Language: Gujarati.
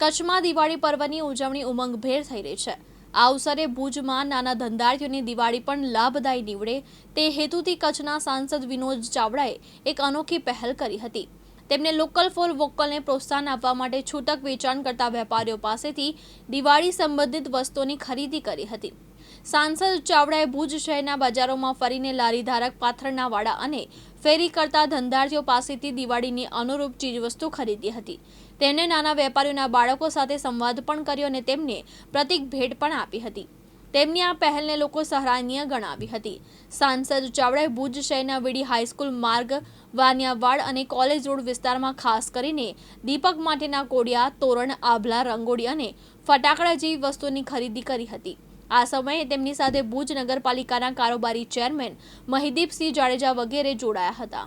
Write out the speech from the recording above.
કચ્છમાં દિવાળી પર્વની ઉજવણી ઉમંગભેર થઈ રહી છે. આ અવસરે ભુજમાં નાના ધંધાર્થીઓની દિવાળી પણ લાભદાયી નીવડે. તે હેતુથી કચ્છના સાંસદ વિનોદ ચાવડાએ એક અનોખી પહેલ કરી હતી. તેમણે લોકલ ફોર વોકલને પ્રોત્સાહન આપવા માટે છૂટક વેચાણ કરતા વેપારીઓ પાસેથી દિવાળી સંબંધિત વસ્તુઓની ખરીદી કરી હતી. સાંસદ ચાવડાએ ભુજ શહેરના બજારોમાં ફરીને લારી ધારક પાથરના વાડા અને ફેરી કરતા ધંધાર્થીઓ પાસેથી દિવાળીની અનુરૂપ ચીજવસ્તુ ખરીદી હતી. તેમણે નાના વેપારીઓના બાળકો સાથે સંવાદ પણ કર્યો અને તેમને પ્રતિક ભેટ પણ આપી હતી. તેમની આ પહેલને લોકો સરાહનીય ગણાવી હતી. સાંસદ ચાવડાએ ભુજ શહેરના વીડી હાઈસ્કૂલ માર્ગ, વાનિયાવાડ અને કોલેજ રોડ વિસ્તારમાં ખાસ કરીને દીપક માટેના કોડિયા, તોરણ, આભલા, રંગોળી અને ફટાકડા જેવી વસ્તુઓની ખરીદી કરી હતી. આ સમયે તેમની સાથે ભુજ નગરપાલિકાના કારોબારી ચેરમેન મહિદીપસિંહ જાડેજા વગેરે જોડાયા હતા.